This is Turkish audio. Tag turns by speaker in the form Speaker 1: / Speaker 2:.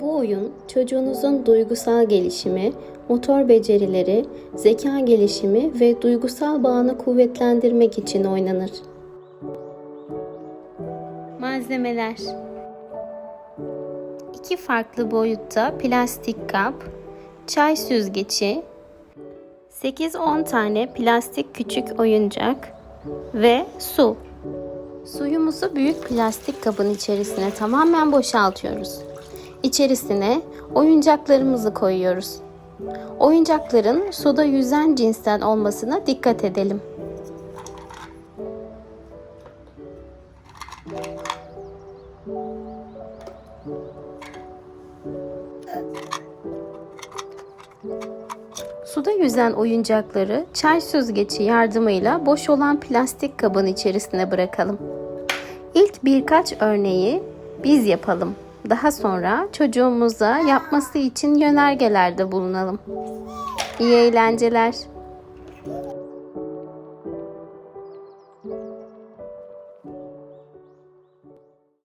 Speaker 1: Bu oyun çocuğunuzun duygusal gelişimi, motor becerileri, zeka gelişimi ve duygusal bağını kuvvetlendirmek için oynanır. Malzemeler 2 farklı boyutta plastik kap, çay süzgeci, 8-10 tane plastik küçük oyuncak ve su. Suyumuzu büyük plastik kabın içerisine tamamen boşaltıyoruz. İçerisine oyuncaklarımızı koyuyoruz. Oyuncakların suda yüzen cinsten olmasına dikkat edelim. Suda yüzen oyuncakları çay süzgeci yardımıyla boş olan plastik kabın içerisine bırakalım. İlk birkaç örneği biz yapalım. Daha sonra çocuğumuza yapması için yönergelerde bulunalım. İyi eğlenceler.